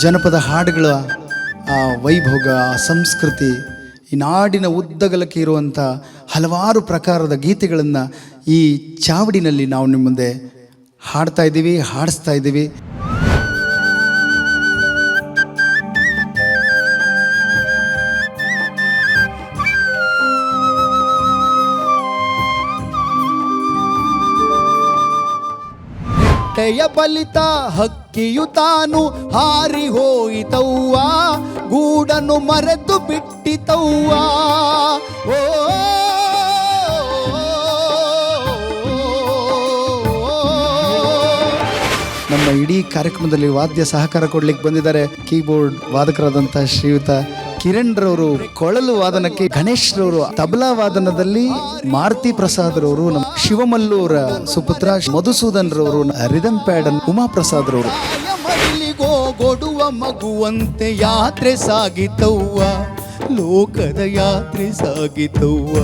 ಜನಪದ ಹಾಡುಗಳ, ಆ, ವೈಭೋಗ, ಆ ಸಂಸ್ಕೃತಿ, ಈ ನಾಡಿನ ಉದ್ದಗಲಕ್ಕೆ ಇರುವಂಥ ಹಲವಾರು ಪ್ರಕಾರದ ಗೀತೆಗಳನ್ನು ಈ ಚಾವಡಿನಲ್ಲಿ ನಾವು ನಿಮ್ಮ ಮುಂದೆ ಹಾಡ್ತಾ ಇದ್ದೀವಿ, ಹಾಡಿಸ್ತಾ ಇದ್ದೀವಿ. ಹೊಟ್ಟೆಯ ಬಲಿತ ಹಕ್ಕಿಯು ತಾನು ಹಾರಿ ಹೋಯಿತವ್ವ ಗೂಡನ್ನು ಮರೆತು ಬಿಟ್ಟಿತವ್ವ. ಓ ನಮ್ಮ ಇಡೀ ಕಾರ್ಯಕ್ರಮದಲ್ಲಿ ವಾದ್ಯ ಸಹಕಾರ ಕೊಡ್ಲಿಕ್ಕೆ ಬಂದಿದ್ದಾರೆ ಕೀಬೋರ್ಡ್ ವಾದಕರಾದಂಥ ಶ್ರೀಯುತ ಕಿರಣ್ ರವರು ಕೊಳಲು ವಾದನಕ್ಕೆ ಗಣೇಶ್ ರವರು ತಬಲಾ ವಾದನದಲ್ಲಿ ಮಾರುತಿ ಪ್ರಸಾದ್ ರವರು ನಮ್ಮ ಶಿವಮಲ್ಲೂರ ಸುಪುತ್ರ ಮಧುಸೂದನ್ ರವರು ರಿದಮ್ ಪ್ಯಾಡನ್ ಉಮಾ ಪ್ರಸಾದ್ ರವರು ಗೊಡುವ ಮಗುವಂತೆ ಯಾತ್ರೆ ಸಾಗಿತವ್ವ, ಲೋಕದ ಯಾತ್ರೆ ಸಾಗಿತವ್ವ.